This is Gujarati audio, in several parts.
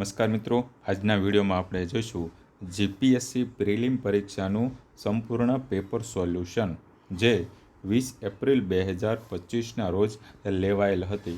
નમસ્કાર મિત્રો આજના વિડીયોમાં આપણે જોઈશું જીપીએસસી પ્રિલિમ પરીક્ષાનું સંપૂર્ણ પેપર સોલ્યુશન જે વીસ એપ્રિલ બે હજાર પચીસના રોજ લેવાયેલ હતી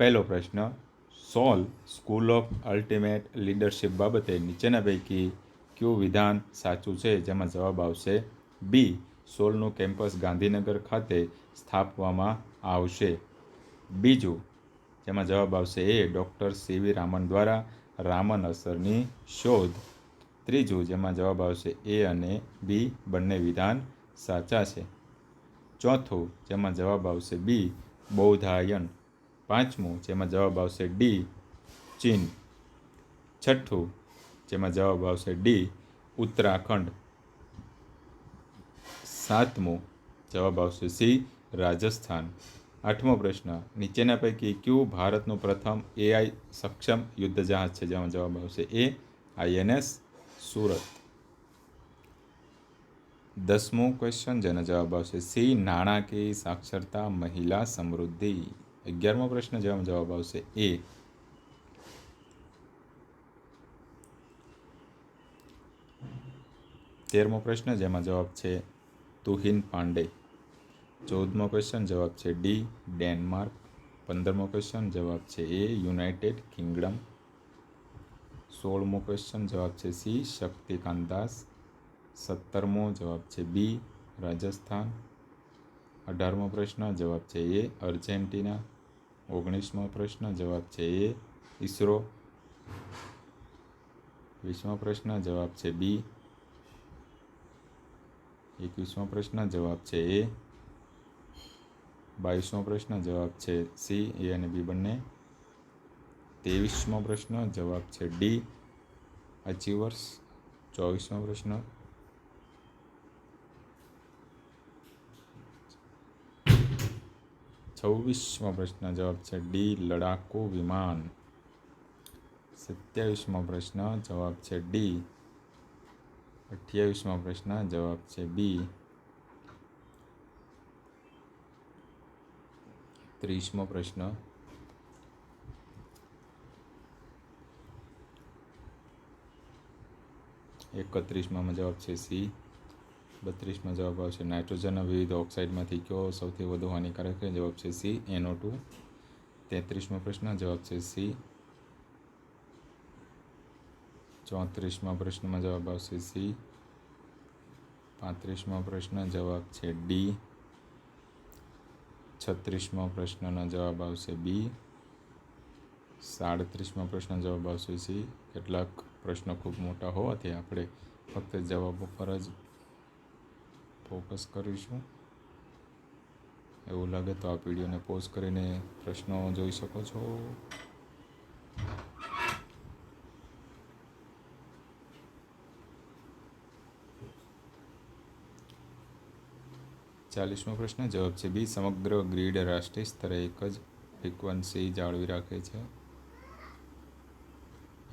પહેલો પ્રશ્ન SOUL school of ultimate leadership બાબતે નીચેના પૈકી કયું વિધાન સાચું છે જેમાં જવાબ આવશે બી સોલનું કેમ્પસ ગાંધીનગર ખાતે સ્થાપવામાં આવશે બીજું જેમાં જવાબ આવશે એ ડૉક્ટર સી વી રામન દ્વારા રામન અસરની શોધ ત્રીજું જેમાં જવાબ આવશે એ અને બી બંને વિધાન સાચા છે ચોથું જેમાં જવાબ આવશે બી બૌધાયન પાંચમું જેમાં જવાબ આવશે ડી ચીન છઠ્ઠું જેમાં જવાબ આવશે ડી ઉત્તરાખંડ સાતમું જવાબ આવશે સી રાજસ્થાન 8મો પ્રશ્ન નીચેના પૈકી કયું ભારતનું પ્રથમ એઆઈ સક્ષમ યુદ્ધ જહાજ છે? જવાબ આવશે એ આઈએનએસ સુરત 10મો ક્વેશ્ચન જેના જવાબ આવશે સી નાણાકીય સાક્ષરતા મહિલા સમૃદ્ધિ 11મો પ્રશ્ન જેનો જવાબ આવશે એ 13મો પ્રશ્ન જેનો જવાબ છે તુહિન पांडे चौदमो क्वेश्चन जवाब है डी डेनमार्क पंदरमो क्वेश्चन जवाब है ए यूनाइटेड किंगडम सोलमो क्वेश्चन जवाब है सी शक्तिकांत दास सत्तरमो जवाब है बी राजस्थान अठारमो प्रश्न जवाब है ए अर्जेंटीना ओगनीसमो प्रश्न जवाब है ए इसरो वीसमो प्रश्न जवाब है बी एकवीसमो प्रश्न जवाब है ए બાવીસમો પ્રશ્ન જવાબ છે સી એ અને બી બંને ત્રેવીસમો પ્રશ્ન જવાબ છે ડી અચીવર્સ ચોવીસમો પ્રશ્ન છવ્વીસમો પ્રશ્ન જવાબ છે ડી લડાકુ વિમાન સત્યાવીસમો પ્રશ્ન જવાબ છે ડી અઠ્યાવીસમો પ્રશ્ન જવાબ છે બી ત્રીસમો પ્રશ્ન એકત્રીસમાં જવાબ છે સી બત્રીસમાં જવાબ આવશે નાઇટ્રોજનના વિવિધ ઓક્સાઇડમાંથી કયો સૌથી વધુ હાનિકારક છે જવાબ છે સી એનો ટુ તેત્રીસમો પ્રશ્ન જવાબ છે સી ચોત્રીસમાં પ્રશ્નમાં જવાબ આવશે સી પાંત્રીસમાં પ્રશ્ન જવાબ છે ડી છત્રીસમો પ્રશ્નનો જવાબ આવશે બી સાડત્રીસમો પ્રશ્ન જવાબ આવશે સી કેટલાક પ્રશ્નો ખૂબ મોટા હોવાથી આપણે ફક્ત જવાબો પર જ ફોકસ કરીશું એવું લાગે તો આ વિડીયોને પોઝ કરીને પ્રશ્નો જોઈ શકો છો ચાલીસમો પ્રશ્ન જવાબ છે બી સમગ્ર ગ્રીડ રાષ્ટ્રીય સ્તરે એક જ ફ્રીક્વન્સી જાળવી રાખે છે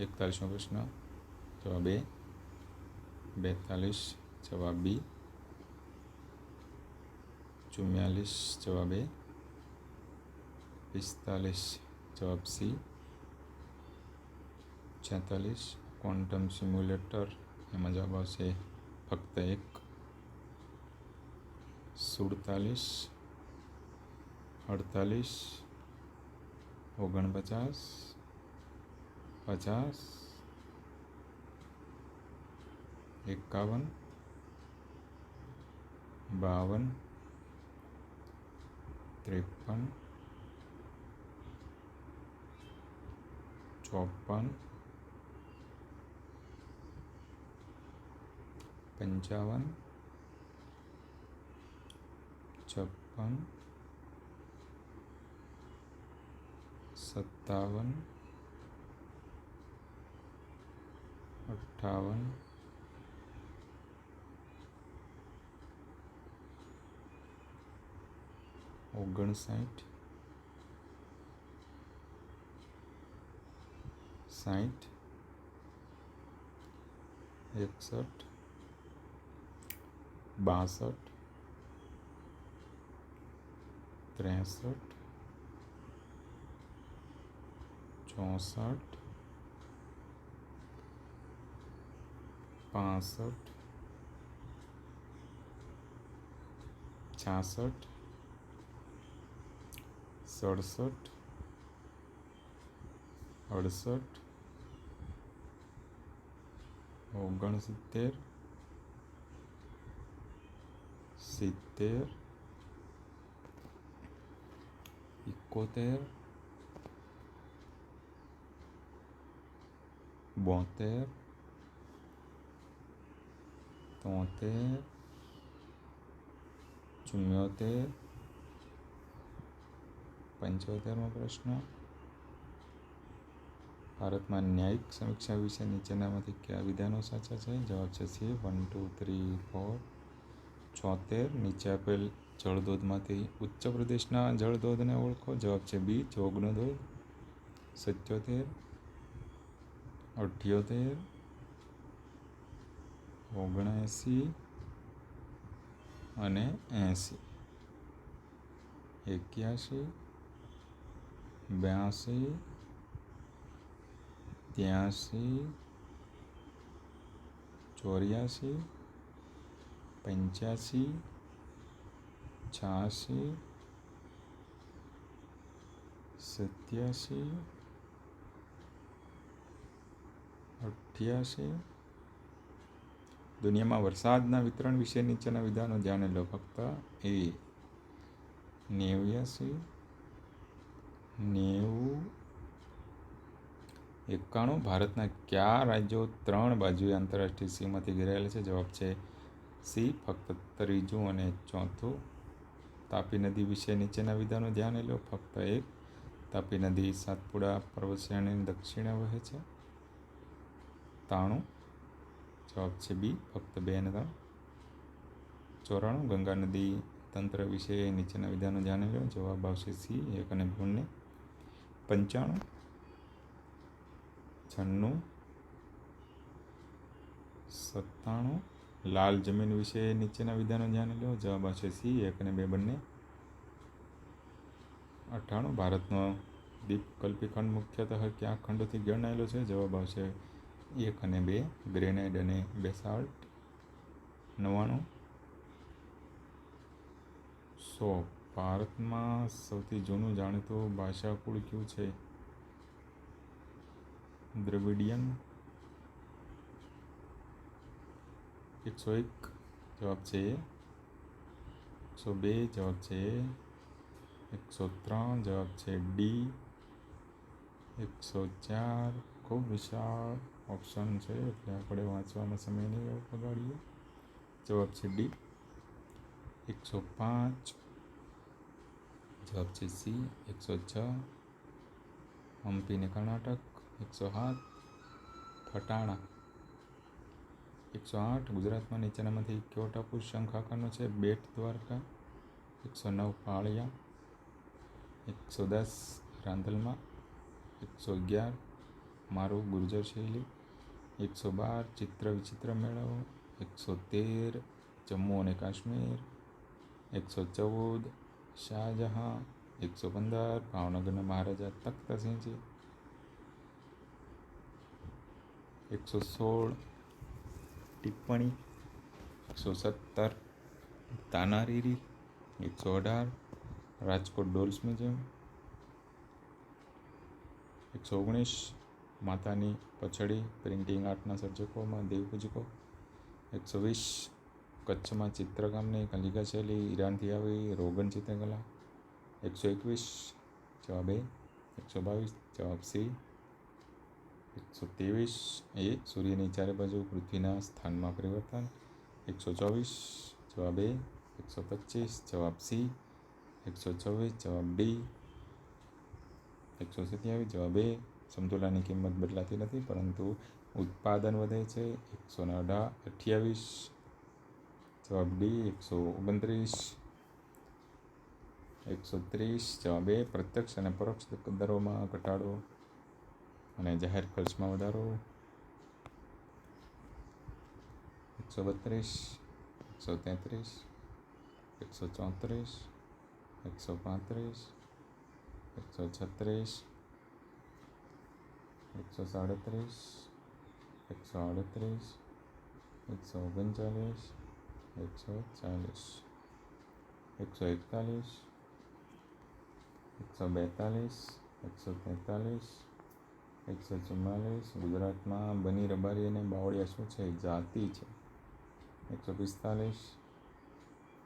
એકતાલીસમો પ્રશ્ન જવાબ એ બેતાલીસ જવાબ બી ચુમ્યાલીસ જવાબ એ પિસ્તાલીસ જવાબ સી છેતાલીસ ક્વોન્ટમ સિમ્યુલેટર એમાં જવાબ આવશે ફક્ત એક सुड़तालीस अड़तालीस ओगन पचास पचास इक्यावन बावन त्रेपन चौपन पंचावन छप्पन सत्तावन अट्ठावन ઓગણસાઠ साठ एकसठ बासठ तिरसठ चौसठ पासठ छसठ सड़सठ अड़सठ ઓગણસિત્તેર सित्तेर एकोतेर बोतेर तोतेर चुम्योतेर पंचोतेर में प्रश्न भारत में न्यायिक समीक्षा विषय नीचेना क्या विधान साचा है जवाब से वन टू थ्री फोर छोतेर नीचे अपेल જળધોધમાંથી ઉચ્ચ પ્રદેશના જળધોધને ઓળખો જવાબ છે બી જોગનો ધોધ સત્યોતેર અઠ્યોતેર ઓગણએંસી અને એંસી એક્યાસી બ્યાસી ત્યાસી ચોર્યાસી પંચ્યાસી છ્યાસી સત્યાસી અઠ્યાસી દુનિયામાં વરસાદના વિતરણ વિશે નીચેના વિધાનો જાણી લો ફક્ત એ નેવ્યાસી નેવું એકાણું ભારતના કયા રાજ્યો ત્રણ બાજુએ આંતરરાષ્ટ્રીય સીમાથી ઘેરાયેલા છે જવાબ છે સી ફક્ત ત્રીજું અને ચોથું તાપી નદી વિશે નીચેના વિધાનો ધ્યાને લો ફક્ત એક તાપી નદી સાતપુડા પર્વત શ્રેણીની દક્ષિણે વહે છે તાણું જવાબ છે બી ફક્ત બે અને ત્રણ ચોરાણું ગંગા નદી તંત્ર વિશે નીચેના વિધાનો જાણી લો જવાબ આવશે સી એક અને ભૂણને પંચાણું છન્નું સત્તાણું લાલ જમીન વિશે નીચેના વિધાનો ધ્યાને લો જવાબ આવશે સી એક અને બે બંને અઠ્ઠાણું ભારતનો દીપ ખંડ મુખ્યતઃ ક્યાં ખંડોથી ગણાયેલો છે જવાબ આવશે એક અને બે ગ્રેનાઇડ અને બેસાલ્ટ નવ્વાણું સો ભારતમાં સૌથી જૂનું જાણીતું ભાષા કુળ કયું છે દ્રવિડિયન 101 जवाब है सो 2 जवाब है 103 जवाब है डी 104 को विचार ऑप्शन से એટલે આપણે વાંચવામાં સમય નહિ લગાડીએ જવાબ છે ડી 105 જવાબ છે સી 106 હમ્પી ને કર્ણાટક 107 ફટાણા એકસો આઠ ગુજરાતમાં નીચેનામાંથી કયો ટાપુ શંખ આકારનો છે બેટ દ્વારકા એકસો નવ પાળિયા એકસો દસ રાંધલમાં એકસો અગિયાર મારું ગુર્જર શૈલી એકસો બાર ચિત્ર વિચિત્ર મેળો એકસો તેર જમ્મુ અને કાશ્મીર એકસો ચૌદ શાહજહાં એકસો પંદર ભાવનગરના મહારાજા તખ્તસિંહજી એકસો સોળ ટિપ્પણી એકસો સત્તર તાનારીરી એકસો અઢાર રાજકોટ ડોલ્સ મ્યુઝિયમ એકસો ઓગણીસ માતાની પછડી પ્રિન્ટિંગ આર્ટના સર્જકોમાં દેવ દેવપૂજકો એકસો વીસ કચ્છમાં ચિત્રકામની કલિકા શૈલી ઈરાનથી આવી રોગન ચિત્રકલા એકસો એકવીસ જવાબ એ એકસો બાવીસ જવાબ સી એકસો ત્રેવીસ એ સૂર્યની ચારે બાજુ પૃથ્વીના સ્થાનમાં પરિવર્તન એકસો ચોવીસ જવાબ એ એકસો પચીસ જવાબ સી એકસો છવ્વીસ જવાબ ડી એકસો સત્યાવીસ જવાબ એ સમતુલાની કિંમત બદલાતી નથી પરંતુ ઉત્પાદન વધે છે એકસો ને અઢા અઠ્યાવીસ જવાબ ડી એકસો ઓગણત્રીસ એકસો ત્રીસ જવાબ એ પ્રત્યક્ષ અને પરોક્ષ દરોમાં ઘટાડો અને જાહેર ખર્ચમાં વધારો એકસો બત્રીસ એકસો તેત્રીસ એકસો ચોત્રીસ એકસો પાંત્રીસ એકસો છત્રીસ એકસો સાડત્રીસ એકસો અડત્રીસ એકસો ઓગણચાલીસ એકસો ચાલીસ એકસો એકતાલીસ એકસો બેતાલીસ એકસો તેતાલીસ એકસો ચુમ્માલીસ ગુજરાતમાં બની રબારી અને બાવળિયા શું છે જાતિ છે એકસો પિસ્તાલીસ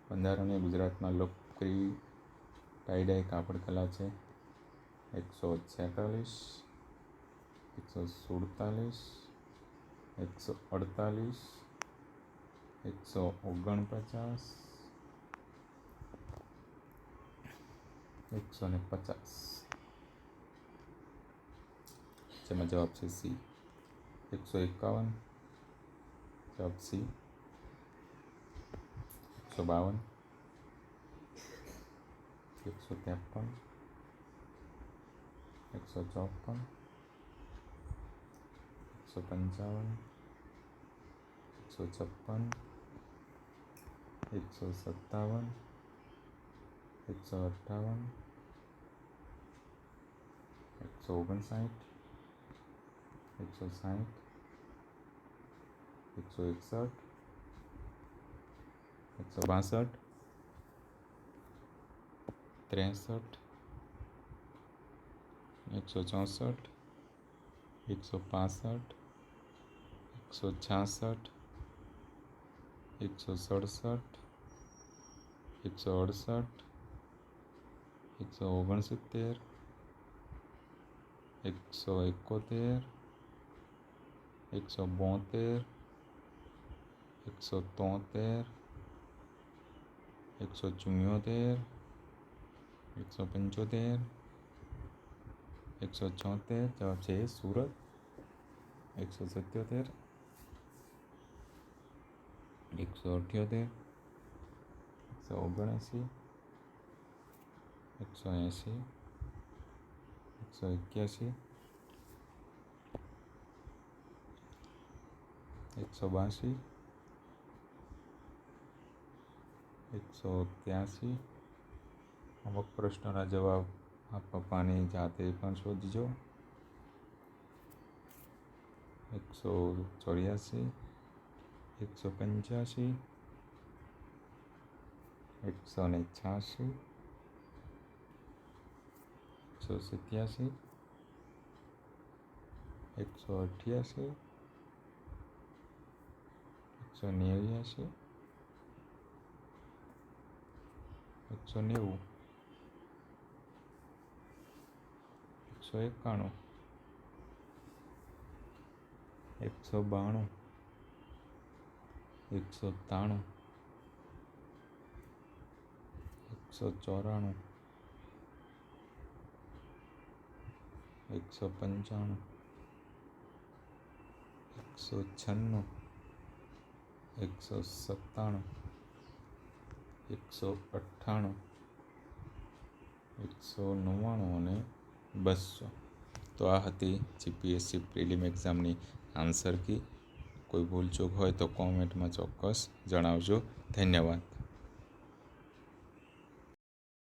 બંધારણીય ગુજરાતમાં લોકપ્રિય ટાઈડાઈ કાપડ કલા છે એકસો છેતાલીસ એકસો સુડતાલીસ એકસો અડતાલીસ એકસો ઓગણપચાસ એકસો ને પચાસ जमा जवाब है सी एक सौ इक्यावन जवाब सी एक सौ बावन एक सौ तिरपन एक सौ चौपन एक सौ पंचावन एक सौ छप्पन एक सौ सत्तावन एक सौ अट्ठावन एक सौ ओगन साठ एक सौ साठ एक सौ इकसठ एक सौ बासठ तिरसठ एक सौ चौंसठ एक सौ पासठ एक सौ छियासठ एक सौ सड़सठ एक सौ अड़सठ एक सौ ओगन एक सौ इकोतेर एक सौ बहत्तर एक सौ तोहत्तर एक सौ चुहत्तर एक सौ पंचोतेर एक सौ चौहत्तर जवाब चाहिए सूरत एक सौ सत्योतेर एक सौ अठ्योतेर एक सौ ओगणसी एक सौ ऐसी एक सौ इक्यासी एक सौ बासी एक सौ त्यासी अमुक प्रश्नों जवाब आप पप्पा जाते शोध एक सौ चौरियासी एक सौ पंचासी एक सौ ने छियासी एक सौ सितयासी एक सौ अठासी એકસો નેવ્યાસી એકસો નેવું એકસો એકાણું એકસો બાણું એકસો ત્રાણું એકસો ચોરાણું એકસો પંચાણું એકસો છન્નું એકસો સત્તાણું એકસો અઠ્ઠાણું એકસો નવ્વાણું અને બસો તો આ હતી જીપીએસસી પ્રિલિમ એક્ઝામની આન્સર કી કોઈ ભૂલચૂક હોય તો કોમેન્ટમાં ચોક્કસ જણાવજો ધન્યવાદ